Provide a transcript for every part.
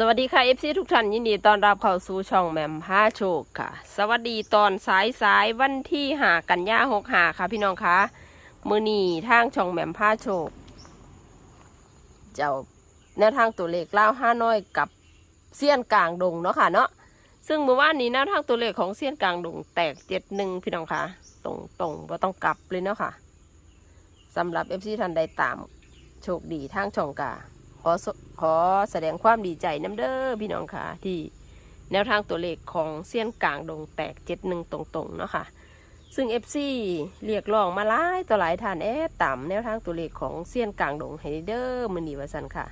สวัสดีค่ะ FC ทุกท่านยินดีต้อนรับเข้าสู่ช่องแหมมผ้าโชคค่ะ สวัสดีตอนสายสายวันที่หากันยาหกหาค่ะพี่น้องคะมือนีทางช่องแหมมผ้าโชค เจ้าแนวทางตัวเลขเล่าห้าน้อยกับเสี้ยนกลางดงเนาะค่ะเนาะซึ่งเมื่อวานนี้แนวทางตัวเลขของเสี้ยนกลางดงแตกเจ็ดหนึ่งพี่น้องคะตรงตรงว่าต้องกลับเลยเนาะค่ะสำหรับ FC ท่านใดตามโชคดีทางช่องกา ขอขอแสดงความดีใจน้ำเด้อพี่น้องค่ะ ที่แนวทางตัวเลขของเซียนกลางดงแตกเจ็ดหนึ่งตรงๆเนาะค่ะ ซึ่ง FC เรียกร้องมาหลายต่อหลายท่านแอดต่ำแนวทางตัวเลขของเซียนกลางดงให้เด้อมือนีวาสันค่ะ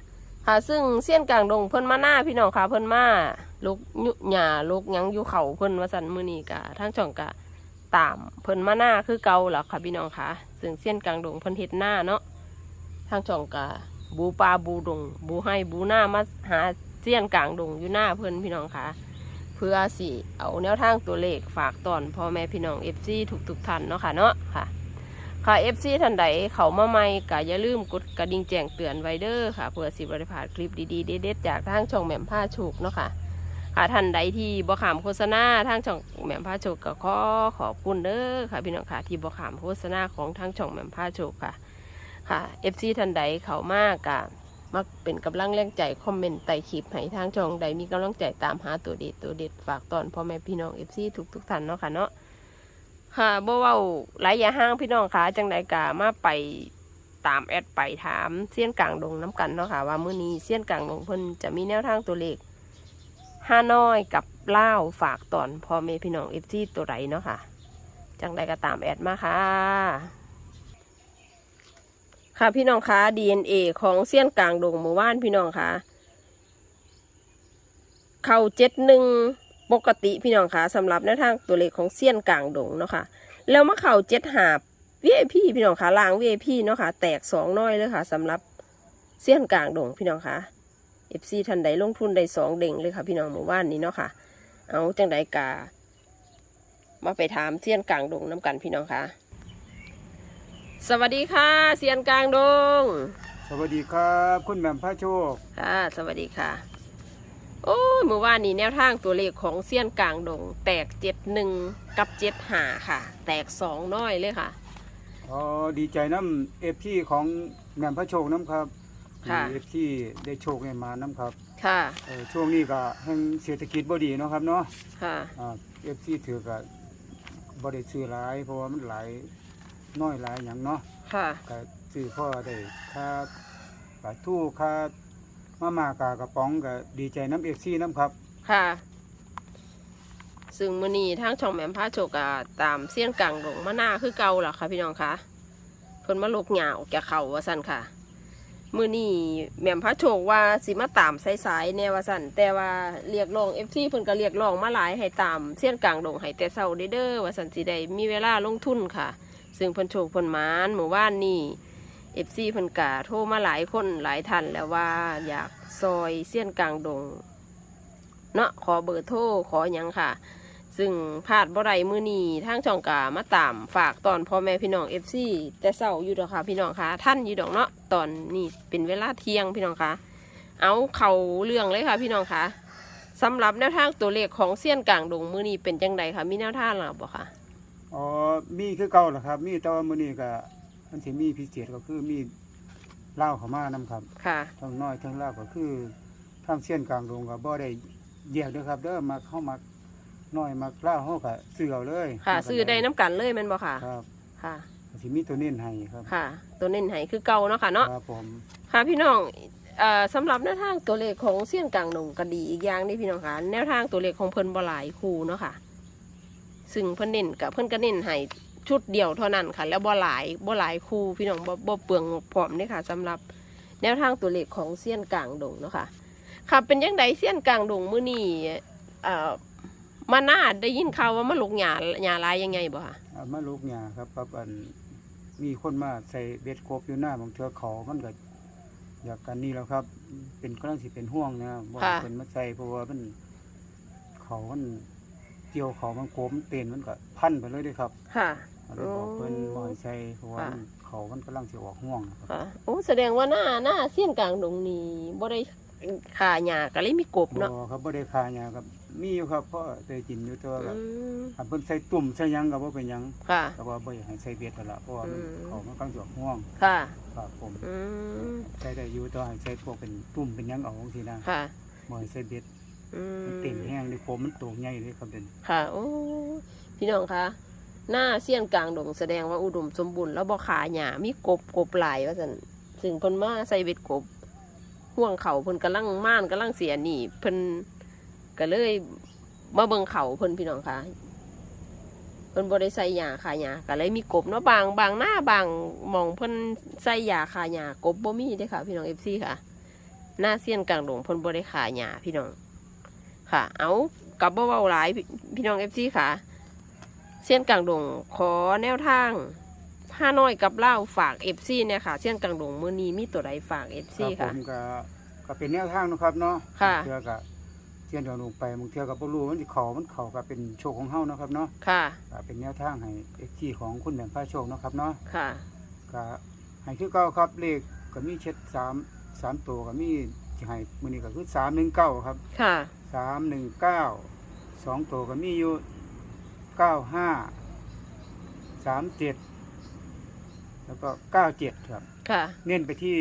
ค่ะ ซึ่งเซียนกลางดงเพิ่นมาหน้าพี่น้องค่ะเพิ่นมาลูกยุหญ้าลูกยังอยู่เขาเพิ่นวาสันมือนีกะทางช่องกะตามเพิ่นมาหน้าคือเกาหรอค่ะพี่น้องค่ะ ซึ่งเซียนกลางดงเพิ่นเฮ็ดหน้าเนาะทางช่องกะ บูปลาบูดง บูให้บูหน้ามาหาเจียนกลางดงอยู่หน้าเพื่อนพี่น้องค่ะเพื่อสิเอาแนวทางตัวเลขฝากตอนพ่อแม่พี่น้องเอฟซีทุกทุกท่านเนาะค่ะเนาะค่ะ ค่ะเอฟซีท่านใดเขามาใหม่ก็อย่าลืมกดกระดิ่งแจ้งเตือนไว้เด้อค่ะเพื่อสิบริพาดคลิปดีๆเด็ดๆจากทางช่องแหม่มผ้าโชกเนาะค่ะค่ะท่านใดที่บ่ขามโฆษณาทางช่องแหม่มผ้าโชกก็ขอขอบคุณเด้อค่ะพี่น้องค่ะที่บ่ขามโฆษณาของทางช่องแหม่มผ้าโชกค่ะ ค่ะ FC ท่านใดเขามากกะมักเป็นกำลังแรงใจ คอมเมนต์ใต้คลิปให้ทางช่องใดมีกำลังใจตามหาตัวเด็ดตัวเด็ดฝากตอนพ่อแม่พี่น้อง FC ทุกทุกท่านเนาะค่ะเนาะค่ะบ่เว้าหลายอย่าห้างพี่น้องค่ะจังใดกะมาไปตามแอดไปถามเสี้ยนกลางดงน้ำกันเนาะค่ะว่ามื้อนี้เสี้ยนกลางดงเพิ่นจะมีแนวทางตัวเลขห้าน้อยกับเล่าฝากตอนพ่อแม่พี่น้อง FC ตัวไรเนาะค่ะ จังใดก็ตามแอดมาค่ะ ค่ะพี่น้องคะ DNA ของเสี้ยนกลางดงเมื่อวานพี่น้องคะเข้าเจ็ดหนึ่งปกติพี่น้องคะสำหรับแนวทางตัวเลขของเสี้ยนกลางดงเนาะค่ะแล้วมาเข้าเจ็ดหาบ VIP พี่น้องคะล่าง VIP เนาะค่ะแตกสองน้อยเลยค่ะสำหรับเสี้ยนกลางดงพี่น้องคะ FC ทันใดลงทุนได้สองเด้งเลยค่ะ พี่น้องเมื่อวานนี้เนาะค่ะ เอาจังใดกามาไปถามเสี้ยนกลางดงน้ำกันพี่น้องคะ สวัสดีค่ะเสี้ยนกลางดงสวัสดีครับคุณแหม่มพระโชคค่ะ สวัสดีค่ะ โอ้ยเมื่อวานนี้แนวทางตัวเลขของเซียนกลางดง แตกเจ็ดหนึ่งกับเจ็ดหาค่ะ แตกสองน้อยเลยค่ะอ๋อดีใจน้ำเอฟที่ของแหม่มพระโชคน้ำครับค่ะเอฟที่ได้โชคให้มาน้ำครับ ค่ะเอ่อช่วงนี้ก็แห่งเศรษฐกิจบ่ดีเนาะครับเนาะค่ะเอฟซีถือก็บ่ได้ซื้อหลายเพราะว่ามันหลาย น้อยหลายอย่างเนาะค่ะ ก็ซื้อพ่อได้ค่าปลาทู่ค่ามาม่ากากระป๋องก็ดีใจน้ำเอฟซีน้ำครับ ค่ะ ซึ่งมือนี้ทางช่องแหม่มพาโชกอะตามเซียนกลางดงมาหน้าคือเก่าล่ะค่ะพี่น้องคะเพิ่นมาลกหยาออกจากเขาว่าสั่นค่ะ มือนี้แหม่มพาโชกว่าสิมาตามสายๆแนวว่าสั่นแต่ว่าเรียกร้องเอฟซีเพิ่นก็เรียกร้องมาหลายให้ตามเซียนกลางดงให้แต่เช้าเด้อเด้อว่าสั่นสิได้มีเวลาลงทุนค่ะ ซึ่งเพิ่นโชคเพิ่นมานเมื่อวานนี้เอฟซีเพิ่นกะโทรมาหลายคนหลายท่านแล้วว่าอยากซอยเซียนกลางดง เนาะขอเบอร์โทรขอหยังค่ะ ซึ่งพลาดบ่ได้มือนีทางช่องกามาตามฝากตอนพ่อแม่พี่น้องเอฟซีแต่เศร้าอยู่ดอกค่ะ พี่น้องคะท่านอยู่ดอกเนาะตอนนี้เป็นเวลาเที่ยงพี่น้องคะเอาเข่าเรื่องเลยค่ะพี่น้องคะสำหรับแนวทางตัวเลขของเซียนกลางดงมือนี้เป็นจังใดคะมีแนวทางหรือบ่คะ อ๋อมีคือเก่าเหรอครับ มีแต่ว่ามื้อนี้ก็มันสิมีพิเศษก็คือมีเหล้าเข้ามานํครับค่ะทั้งน้อยทั้งเหล้าก็คือทางเส้นกลางดงก็บ่ได้แยกเด้อครับ เด้อมาเข้ามาน้อยมาเหล้าเฮาก็ซื้อเอาเลยค่ะมันก็ซื้อได้น้ำกันเลยแมันบ่ค่ะ ครับค่ะ ก็สิมีตัวเน้นให้ครับ ค่ะ ตัวเน้นให้คือเก่าเนาะค่ะเนาะ ครับผมค่ะพี่น้องเอ่อสำหรับแนวทางตัวเลขของเสี้ยนกลางดงก็ดีอีกอย่างนี่พี่น้องค่ะแนวทางตัวเลขของเพิ่นบ่หลายคู่เนาะค่ะ ซึ่งเพิ่นเน้นกับเพิ่นก็เน้นให้ชุดเดียวเท่านั้นค่ะ แล้วบ่หลายบ่หลายคู่พี่น้องบ่บ่เปลืองงบพร้อมนี่ค่ะสำหรับแนวทางตัวเลขของเสี้ยนกลางดงเนาะค่ะ ค่ะเป็นยังไงเสี้ยนกลางดงมื้อนี้เอ่อมาหน้าได้ยินข่าวว่ามาลกหญ้าหญ้าลายยังไงบ่ค่ะเอามาลูกหญ้าครับครับอันมีคนมาใส่เบ็ดกบอยู่หน้าบางเทื่อเขามันก็อยากกันนี่แล้วครับ เป็นกำลังสิเป็นห่วงนะบ่ให้ค่ะเพิ่นมาใส่เพราะว่ามันเขามันเกี่ยวเขามันโกมมันเต้นมันก็พันไปเลยเด้ครับค่ะอันนี้บอกเพิ่นโอ้บ่ให้ใส่เพราะว่าค่ะมันเขามันกำลังสิออกห่วงนะครับค่ะโอ้แสดงว่าหน้าหน้าเสี้ยนกลางดงนี้บ่ได้ขาหญ้าก็เลยมีกบบ่เนาะครับบ่ได้คาหยังครับมีอยู่ครับเพราะได้กินอยู่แต่ว่าก็อืมอันเพิ่นใส่ตุ่มใส่หยังก็บ่เป็นหยังค่ะแต่ว่าบ่อยากให้ใส่เบ็ดนั่นล่ะเพราะว่ามันอืมเขามันกำลังสิออกห่วงค่ะครับผมอืมใส่ได้อยู่แต่ว่าให้ใส่พวกเป็นตุ่มเป็นหยังเอาจังซี่นะค่ะบ่ให้ใส่เบ็ดอื มันเต็มแห้งเลยโคมมันโตใหญ่เลยครับเด่นค่ะ โอ้พี่น้องคะหน้าเสี้ยนกลางดงแสดงว่าอุดมสมบูรณ์แล้วบ่ขาหญ้ามีกบกบหลายว่าซั่นซึ่งเพิ่นมาใส่เบ็ดกบห่วงเขาเพิ่นกำลังม่านกำลังเสียหนี่เพิ่นก็เลยมาเบิ่งเขาเพิ่นพี่น้องคะเพิ่นบ่ได้ใส่หญ้าขาหญ้าก็เลยมีกบเนาะบางบางหน้าบางมองเพิ่นใส่หญ้าขาหญ้ากบบ่มีเด้ค่ะ พี่น้อง FC ค่ะ หน้าเสี้ยนกลางดงเพิ่นบ่ได้ขาหญ้าพี่น้อง ค่ะ เอากับบ่เว้าหลายพี่พี่น้อง FC ค่ะ เส้นกลางดงขอแนวทางห้าน้อยกับเล่าวฝากเอฟซีเนี่ยค่ะ เส้นกลางดงมือนี้มีตัวใดฝากเอฟคซีรับผค่ะมก็ก็เป็นแนวทางเนาะครับเนาะค่ะบางเทื่อก็เทียนเดยวลงไปบางเทื่อก็บ่รู้มันสิเข้ามันเข้าก็เป็นโชคของเฮาเนาะครับเนาะค่ะก็เป็นแนวทางให้ FT ของคุณแหม่มฟ้าโชคเนาะครับเนาะค่ะก็ให้คือเก่าครับเลขก็มีเช็ด3 3ตัวก็มีสิให้มื้อนี้ก็คือ319ครับ ค่ะ 319 2ตัวก็มีอยู่95 37แล้วก็97ครับ ค่ะ เน้นไปที่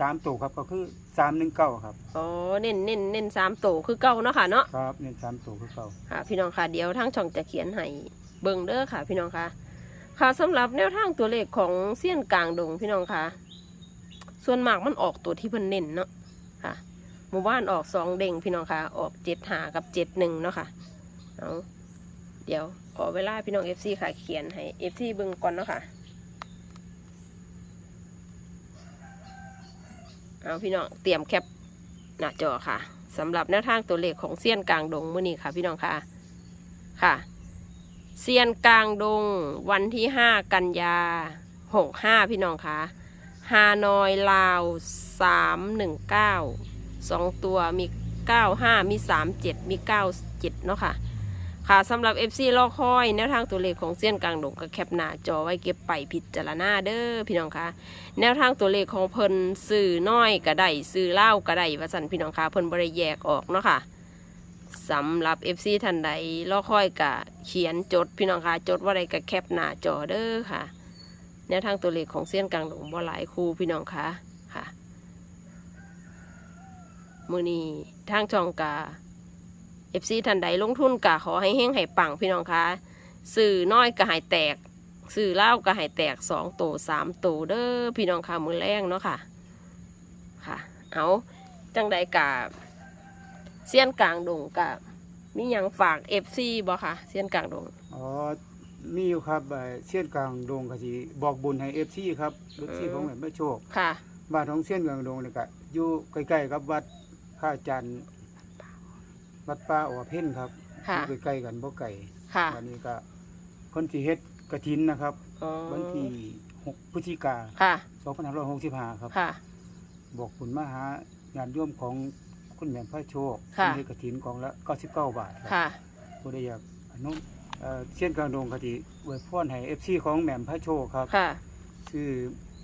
สามตัวครับก็คือสามหนึ่งเก้าครับ อ๋อ เน้นเน้นเน้นสามโตวคือเก้าเนาะค่ะเนาะ ครับ เน้นสามตัวคือเก้า ค่ะพี่น้องค่ะเดี๋ยวทั้งช่องจะเขียนให้เบิ่งเด้อค่ะ พี่น้องค่ะ ค่ะสำหรับแนวทางตัวเลขของเส้ยนกลางดงพี่น้องค่ะ ส่วนมากมันออกตัวที่เพิ่นเน้นเนาะค่ะ หมู่บ้านออกสองเด้งพี่น้องค่ะออกเจ็ดหากับเจ็ดหนึ่งเนาะค่ะเอาเดี๋ยวขอเวลาพี่น้องเอฟซีค่ะเขียนให้เอฟซีเบิ่งก่อนเนาะค่ะเอาพี่น้องเตรียมแคปหน้าจอค่ะสำหรับแนวทางตัวเลขของเซียนกลางดงมื้อนี้ค่ะ พี่น้องค่ะค่ะเซียนกลางดงวันที่ห้ากันยาหกห้าพี่น้องค่ะฮานอยลาวสามหนึ่งเก้า สองตัวมีเก้าห้ามีสามเจ็ดมีเก้าเจ็ดเนาะค่ะ ค่ะสำหรับ FC ลอกคอย แนวทางตัวเลขของเซียนกลางดงก็แคปหน้าจอไว้เก็บไปพิจารณาเด้อพี่น้องคะแนวทางตัวเลขของเพิ่นสื่อน้อยก็ได้สื่อเล่าก็ได้ว่าสันพี่น้องคะเพิ่นบริแยกออกเนาะค่ะสำหรับ FC ท่านใดลอกคอยกะเขียนจดพี่น้องคะจดว่าใดก็แคปหน้าจอเด้อค่ะแนวทางตัวเลขของเส้นกลางดงบ่หลายคู่พี่น้องค่ะค่ะ มือนี้ทางจองกาเอฟซีทันใดลงทุนกะขอให้เฮงให้ปังพี่น้องคะสื่อน้อยก็ใหายแตก สื่อเล่าวก็ใหายแตกสองโตสามโตเด้อพี่น้องค่ะมือแรงเนาะค่ะ ค่ะ เอาจังใดกะเสี้ยนกลางดงกะมีหยังฝากเอฟซีบ่ค่ะเสี้ยนกลางดงอ๋อมีอยู่ครับเอ่อเสี้ยนกลางดงก็สิบอกบุญให้ FC ครับ FC ของแหม่มฟ้าโชคค่ะบ้านของเสี้ยนกลางดงนี่ก็อยู่ใกล้ๆกับวัด พระอาจารย์วัดป่าอวเพ่นครับค่ะ อยู่ใกล้ๆกันบ่ไกลค่ะวันนี้ก็เพิ่นสิเฮ็ดกฐินนะครับ อ๋อวันที่6พฤศจิกาค่ะ 2565 ครับ ค่ะ บอกคุณมาหาญาติโยมของคุณแหม่มพระโชคค่ะเฮ็ดกฐินกองละ99 บาทครับค่ะ ผู้ใดอยากอนุเอ่อเสี้ยนกลางดงกติอวยพรให้ FC ของแหม่มพระโชคครับ ค่ะ ชื่อ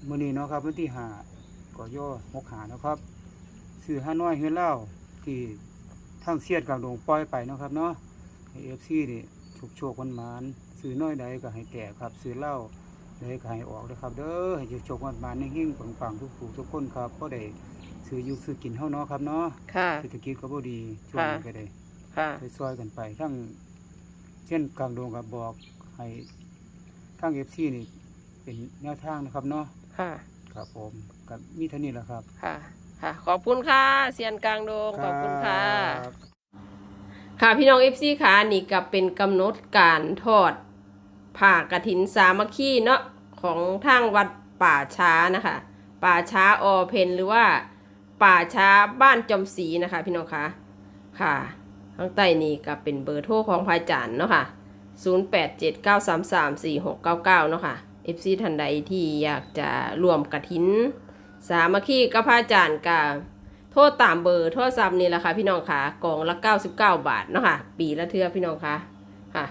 มื้อนี้เนาะครับวันที่5กย่อ6หาเนาะครับ ชื่อห้าน้อยเฮือนเล่าที่ทางเสี้ยนกลางดงปล่อยไปเนาะครับเนาะให้ FC นี่ถูกโชควันหมานซื้อน้อยใดก็ให้แก่ครับซื้อเหล้าใดก็ให้ออกเด้อครับ เด้อให้โชควันหมานเฮงๆปังๆทุกผู้ทุกคนครับบ่ได้ซื้ออยู่ซื้อกินเฮาเนาะครับเนาะค่ะ เศรษฐกิจก็บ่ดีช่วงนี้ก็ได้ค่ะ ไปซอยกันไปทั้งเช่นกลางดงกับบอกให้ทั้งเอฟซีนี่เป็นแนวทางนะครับเนาะค่ะ ครับผมกับมีเท่านี้แหละครับ ค่ะ ค่ะ ขอบคุณค่ะเซียนกลางดงขอบคุณค่ะ รับ ค่ะพี่น้องเอฟซีค่ะนี่ก็เป็นกำหนดการทอดผ่ากระถินสามัคคีเนาะของทางวัดป่าช้านะคะ ป่าช้าออเพนหรือว่าป่าช้าบ้านจอมศรีนะคะพี่น้องคะค่ะข้างใต้นี่ก็เป็นเบอร์โทรของพระอาจารย์เนาะค่ะ 0879334699 เนาะค่ะ FC ท่านใดที่อยากจะรวมกระถิน สามัคคีกับพระอาจารย์กับโทษตามเบอร์โทรศัพท์นี่แหละค่ะพี่น้องค่ะกล่องละ 99 บาทเนาะค่ะ ปีละเทือพี่น้องค่ะค่ะ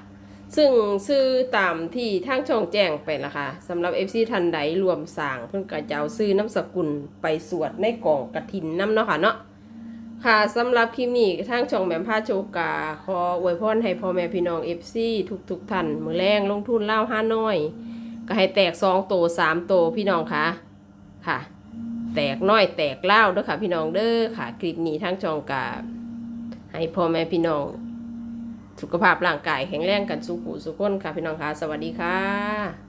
ซึ่งซื้อตามที่ทางช่องแจ้งไปละค่ะสำหรับ FC ทันใดรวมสั่งเพิ่นก็จะเอาซื้อน้ำสกุลไปสวดในกล่องกระถินน้ำเนาะค่ะเนาะค่ะสำหรับคลิปนี้ทางช่องแหม่มผ้าโชกาขออวยพรให้พ่อแม่พี่น้องเอฟซีทุกทุกท่านมือแรงลงทุนเล่าห้าน้อย ก็ให้แตกสองโตสามโตพี่น้องค่ะค่ะ แตกน้อยแตกเล่าเด้อค่ะพี่น้องเด้อค่ะ คลิปนี้ทั้งช่องกาให้พ่อแม่พี่น้อง สุขภาพร่างกายแข็งแรงกันสุขุสุขคนค่ะพี่น้องค่ะ สวัสดีค่ะ